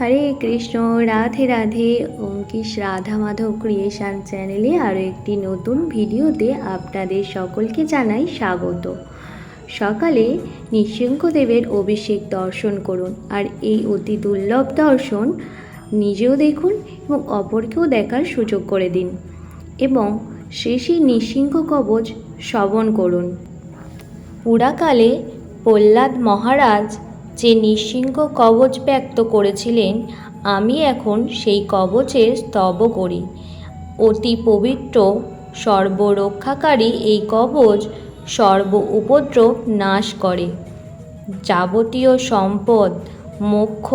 হরে Krishna, Radhe Radhe. Ankish Radha Madhav creation চ্যানেলে আরও একটি নতুন ভিডিওতে আপনাদের সকলকে জানাই স্বাগত। সকালে নৃসিংহদেবের অভিষেক দর্শন করুন আর এই অতি দুর্লভ দর্শন নিজেও দেখুন এবং অপরকেও দেখার সুযোগ করে দিন এবং শ্রী নৃসিংহ কবচ শ্রবণ করুন। পুরাকালে প্রহ্লাদ মহারাজ যে নৃসিংহ কবচ ব্যক্ত করেছিলেন, আমি এখন সেই কবচের স্তব করি। অতি পবিত্র, সর্বরক্ষাকারী এই কবচ সর্ব উপদ্রব নাশ করে। যাবতীয় সম্পদ, মোক্ষ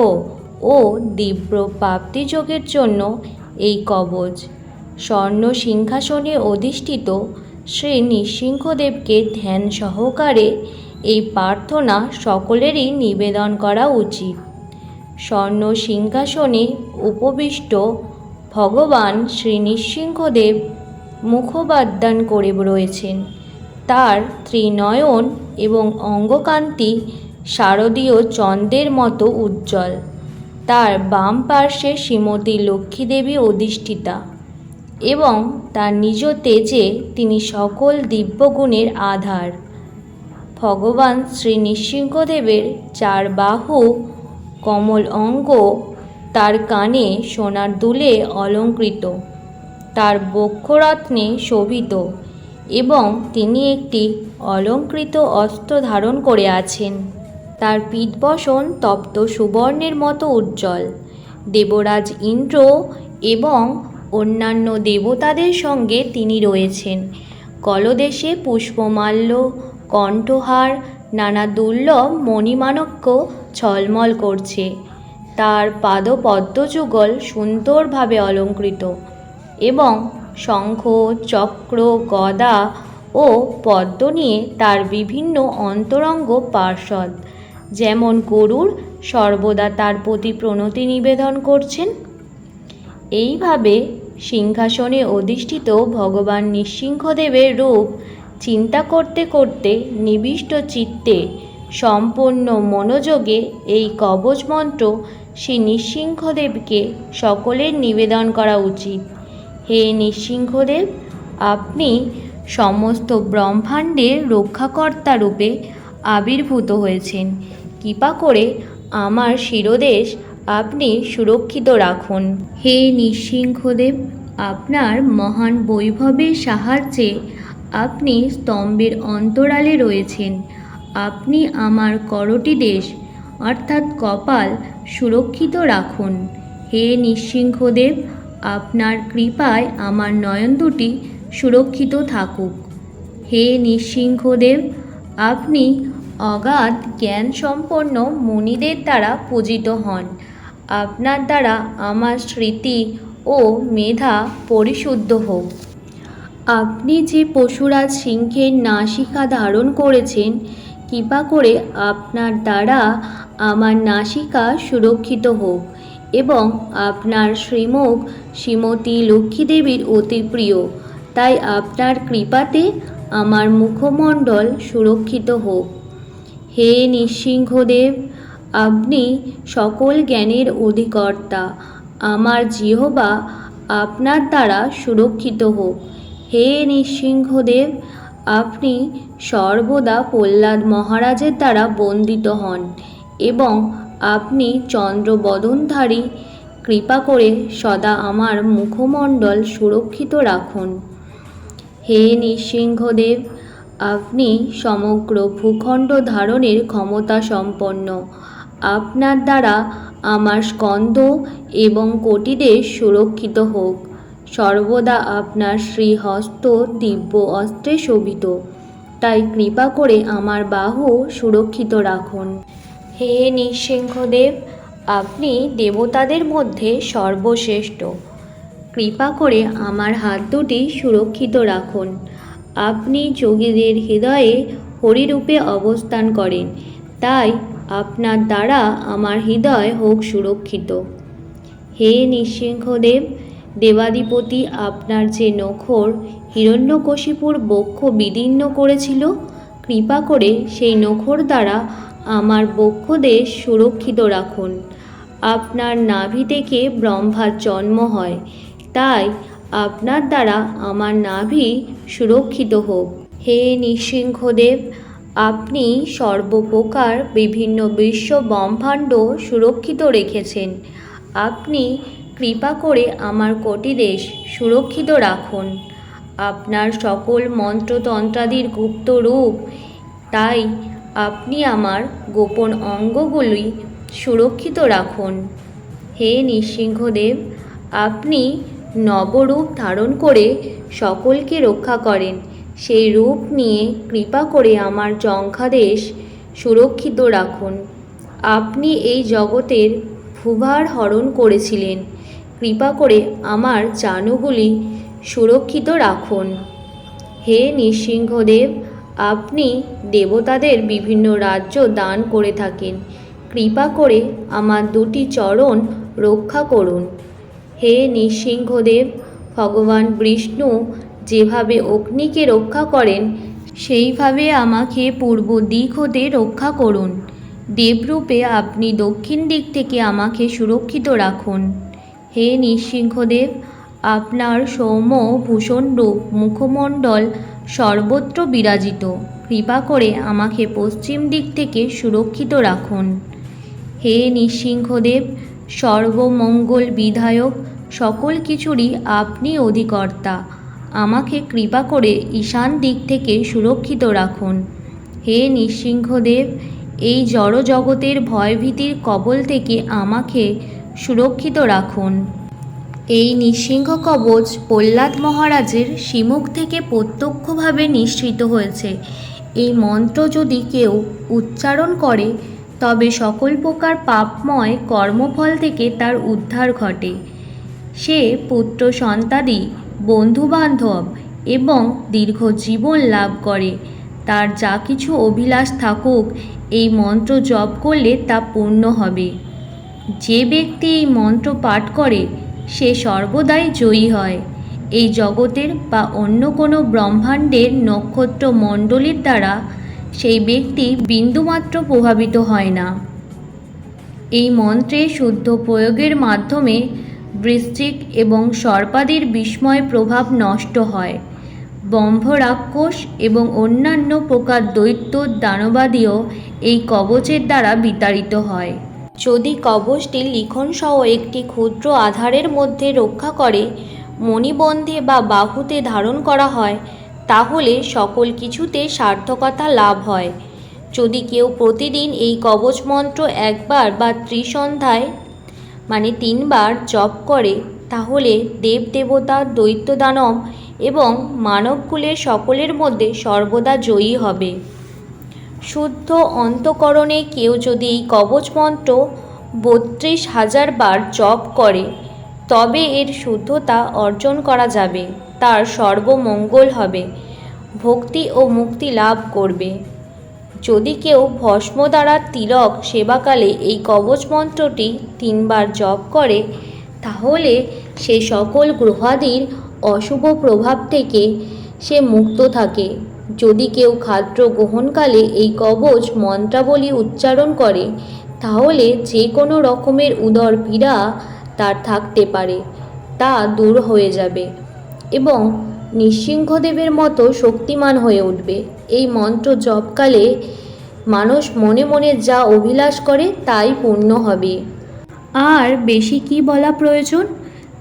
ও দিব্য প্রাপ্তিযোগের জন্য এই কবচ স্বর্ণ সিংহাসনে অধিষ্ঠিত শ্রী নৃসিংহদেবকে ধ্যান সহকারে এই প্রার্থনা সকলেরই নিবেদন করা উচিত। স্বর্ণ সিংহাসনে উপবিষ্ট ভগবান শ্রী নৃসিংহদেব মুখবাদ্যান করে রয়েছেন। তার ত্রিনয়ন এবং অঙ্গকান্তি শারদীয় চন্দ্রের মতো উজ্জ্বল। তার বাম পার্শ্বে শ্রীমতী লক্ষ্মীদেবী অধিষ্ঠিতা এবং তার নিজ তেজে তিনি সকল দিব্যগুণের আধার। ভগবান শ্রী নৃসিংহদেবের চার বাহু কমল অঙ্গ তার কানে সোনার দুলে অলঙ্কৃত, তার বক্ষরত্নে শোভিত এবং তিনি একটি অলঙ্কৃত অস্ত্র ধারণ করে আছেন। তার পিতবসন তপ্ত সুবর্ণের মতো উজ্জ্বল। দেবরাজ ইন্দ্র এবং অন্যান্য দেবতাদের সঙ্গে তিনি রয়েছেন। কলদেশে পুষ্পমাল্য কণ্ঠহার, নানা দুর্লভ মণিমাণক্য ঝলমল করছে। তার পাদপদ্মযুগল সুন্দরভাবে অলঙ্কৃত এবং শঙ্খ, চক্র, গদা ও পদ্ম নিয়ে তার বিভিন্ন অন্তরঙ্গ পার্ষদ যেমন গরুর সর্বদা তার প্রতি প্রণতি নিবেদন করছেন। এইভাবে সিংহাসনে অধিষ্ঠিত ভগবান নৃসিংহদেবের রূপ চিন্তা করতে করতে নিবিষ্ট চিত্তে সম্পূর্ণ মনোযোগে এই কবচ মন্ত্র শ্রী নৃসিংহদেবকে সকলের নিবেদন করা উচিত। হে নৃসিংহদেব, আপনি সমস্ত ব্রহ্মাণ্ডের রক্ষাকর্তা রূপে আবির্ভূত হয়েছেন। কৃপা করে আমার শিরদেশ আপনি সুরক্ষিত রাখুন। হে নৃসিংহদেব, আপনার মহান বৈভবের সাহায্যে আপনি স্তম্ভের অন্তরালে রয়েছেন। আপনি আমার করটি দেশ, অর্থাৎ কপাল, সুরক্ষিত রাখুন। হে নৃসিংহদেব, আপনার কৃপায় আমার নয়ন দুটি সুরক্ষিত থাকুক। হে নৃসিংহদেব, আপনি অগাধ জ্ঞান সম্পন্ন মুনিদের দ্বারা পূজিত হন। আপনার দ্বারা আমার স্মৃতি ও মেধা পরিশুদ্ধ হোক। আপনি যে পশুরাজ সিংহের নাসিকা ধারণ করেছেন, কৃপা করে আপনার দ্বারা আমার নাসিকা সুরক্ষিত হোক এবং আপনার শ্রীমুখ শ্রীমতী লক্ষ্মীদেবীর অতি প্রিয়। তাই আপনার কৃপাতে আমার মুখমণ্ডল সুরক্ষিত হোক। হে নৃসিংহদেব, আপনি সকল জ্ঞানের অধিকর্তা। আমার জিহবা আপনার দ্বারা সুরক্ষিত হোক। হে নৃসিংহদেব, আপনি সর্বদা প্রহ্লাদ মহারাজের দ্বারা বন্দিত হন এবং আপনি চন্দ্রবদনধারী, কৃপা করে সদা আমার মুখমণ্ডল সুরক্ষিত রাখুন। হে নৃসিংহদেব, আপনি সমগ্র ভূখণ্ড ধারণের ক্ষমতা সম্পন্ন। আপনার দ্বারা আমার স্কন্ধ এবং কোটিদেশ সুরক্ষিত হোক। সর্বদা আপনার শ্রীহস্ত দিব্য অস্ত্রে শোভিত। তাই কৃপা করে আমার বাহু সুরক্ষিত রাখুন। হে নৃসিংহদেব, আপনি দেবতাদের মধ্যে সর্বশ্রেষ্ঠ। কৃপা করে আমার হাত দুটি সুরক্ষিত রাখুন। আপনি যোগীদের হৃদয়ে হরিরূপে অবস্থান করেন। তাই আপনার দ্বারা আমার হৃদয় হোক সুরক্ষিত। হে নৃসিংহদেব দেবাধিপতি আপনার যে নখর হিরণ্যকশিপুর বক্ষ বিদীর্ণ করেছিল, কৃপা করে সেই নখর দ্বারা আমার বক্ষদেশ সুরক্ষিত রাখুন। আপনার নাভি থেকে ব্রহ্মার জন্ম হয়, তাই আপনার দ্বারা আমার নাভি সুরক্ষিত হোক। হে নৃসিংহদেব, আপনি সর্বপ্রকার বিভিন্ন বিশ্ব ব্রহ্মাণ্ড সুরক্ষিত রেখেছেন। আপনি কৃপা করে আমার কোটিদেশ সুরক্ষিত রাখুন। আপনার সকল মন্ত্রতন্ত্রাদির গুপ্ত রূপ, তাই আপনি আমার গোপন অঙ্গগুলি সুরক্ষিত রাখুন। হে নৃসিংহদেব, আপনি নবরূপ ধারণ করে সকলকে রক্ষা করেন। সেই রূপ নিয়ে কৃপা করে আমার জঙ্খাদেশ সুরক্ষিত রাখুন। আপনি এই জগতের ভূভার হরণ করেছিলেন। কৃপা করে আমার জানুগুলি সুরক্ষিত রাখুন। হে নৃসিংহদেব, আপনি দেবতাদের বিভিন্ন রাজ্য দান করে থাকেন। কৃপা করে আমার দুটি চরণ রক্ষা করুন। হে নৃসিংহদেব, ভগবান বিষ্ণু যেভাবে অগ্নিকে রক্ষা করেন, সেইভাবে আমাকে পূর্ব দিক হতে রক্ষা করুন। দেবরূপে আপনি দক্ষিণ দিক থেকে আমাকে সুরক্ষিত রাখুন। হে নৃসিংহদেব, আপনার সৌম্য ভূষণ রূপ মুখমণ্ডল সর্বত্র বিরাজিত। কৃপা করে আমাকে পশ্চিম দিক থেকে সুরক্ষিত রাখুন। হে নৃসিংহদেব, সর্বমঙ্গল বিধায়ক, সকল কিছুরই আপনি অধিকর্তা। আমাকে কৃপা করে ঈশান দিক থেকে সুরক্ষিত রাখুন। হে নৃসিংহদেব, এই জড়জগতের ভয়ভীতির কবল থেকে আমাকে সুরক্ষিত রাখুন। এই নৃসিংহ কবচ প্রহ্লাদ মহারাজের শিমুখ থেকে প্রত্যক্ষভাবে নিঃসৃত হয়েছে। এই মন্ত্র যদি কেউ উচ্চারণ করে, তবে সকল প্রকার পাপময় কর্মফল থেকে তার উদ্ধার ঘটে। সে পুত্র সন্তাদি, বন্ধুবান্ধব এবং দীর্ঘ জীবন লাভ করে। তার যা কিছু অভিলাষ থাকুক, এই মন্ত্র জপ করলে তা পূর্ণ হবে। যে ব্যক্তি এই মন্ত্র পাঠ করে, সে সর্বদাই জয়ী হয়। এই জগতের বা অন্য কোনো ব্রহ্মাণ্ডের নক্ষত্র মণ্ডলীর দ্বারা সেই ব্যক্তি বিন্দুমাত্র প্রভাবিত হয় না। এই মন্ত্রে শুদ্ধ প্রয়োগের মাধ্যমে বৃশ্চিক এবং সর্পাদির বিস্ময় প্রভাব নষ্ট হয়। ব্রহ্ম রাক্ষস এবং অন্যান্য প্রকার দৈত্য দানবাদীও এই কবচের দ্বারা বিতাড়িত হয়। যদি কবচটি লিখনসহ একটি ক্ষুদ্র আধারের মধ্যে রক্ষা করে, মণিবন্ধে বা বাহুতে ধারণ করা হয়, তাহলে সকল কিছুতে সার্থকতা লাভ হয়। যদি কেউ প্রতিদিন এই কবচ মন্ত্র একবার বা ত্রিসন্ধ্যায় মানে তিনবার জপ করে, তাহলে দেব দেবতা দৈত্য দানব এবং মানবকুলের সকলের মধ্যে সর্বদা জয়ী হবে। শুদ্ধ অন্তকরণে কেউ যদি এই কবচ মন্ত্র বত্রিশ হাজার বার জপ করে, তবে এর শুদ্ধতা অর্জন করা যাবে, তার সর্বমঙ্গল হবে, ভক্তি ও মুক্তি লাভ করবে। যদি কেউ ভস্ম দ্বারা তিলক সেবাকালে এই কবচ মন্ত্রটি তিনবার জপ করে, তাহলে সে সকল গ্রহাদির অশুভ প্রভাব থেকে সে মুক্ত থাকে। যদি কেউ খাদ্য গ্রহণকালে এই কবচ মন্ত্রাবলী উচ্চারণ করে, তাহলে যে কোনো রকমের উদর পীড়া তার থাকতে পারে, তা দূর হয়ে যাবে এবং নৃসিংহদেবের মতো শক্তিমান হয়ে উঠবে। এই মন্ত্র জপকালে মানুষ মনে মনে যা অভিলাষ করে, তাই পূর্ণ হবে। আর বেশি কি বলা প্রয়োজন?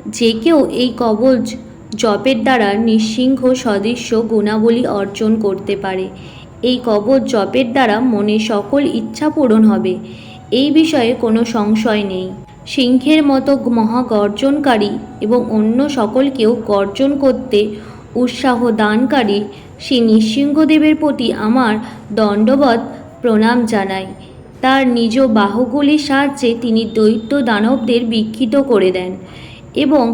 যে কেউ এই কবচ জপের দ্বারা নিঃসিংহ সদৃশ্য গুণাবলী অর্জন করতে পারে। এই কবচ জপের দ্বারা মনে সকল ইচ্ছা পূরণ হবে। এই বিষয়ে কোনো সংশয় নেই। সিংহের মতো মহাগর্জনকারী এবং অন্য সকলকেও গর্জন করতে উৎসাহ দানকারী শ্রী নৃসিংহদেবের প্রতি আমার দণ্ডবত প্রণাম জানাই। তার নিজ বাহুগুলির সাহায্যে তিনি দৈত্য দানবদের বিক্ষিত করে দেন। এবং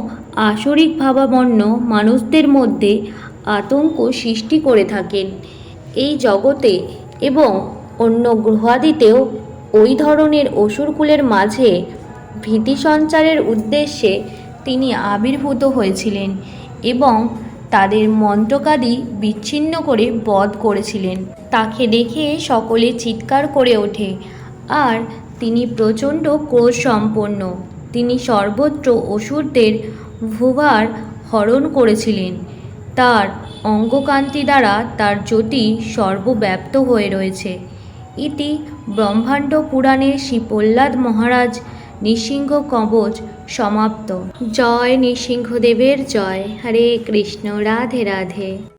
আসরিক ভাবাপন্ন মানুষদের মধ্যে আতঙ্ক সৃষ্টি করে থাকেন। এই জগতে এবং অন্য গ্রহাদিতেও ওই ধরনের অসুরকুলের মাঝে ভীতি সঞ্চারের উদ্দেশ্যে তিনি আবির্ভূত হয়েছিলেন এবং তাদের মন্ত্রকাদি বিচ্ছিন্ন করে বধ করেছিলেন। তাকে দেখে সকলে চিৎকার করে ওঠে, আর তিনি প্রচণ্ড ক্রোধ সম্পন্ন তিনি সর্বত্র অসুরদের ভুভার হরণ করেছিলেন। তার অঙ্গকান্তি দ্বারা তার জ্যোতি সর্বব্যাপ্ত হয়ে রয়েছে। ইতি ব্রহ্মাণ্ড পুরাণে শ্রী প্রহ্লাদ মহারাজ নৃসিংহ কবচ সমাপ্ত। জয় নৃসিংহদেবের জয়। হরে কৃষ্ণ। রাধে রাধে।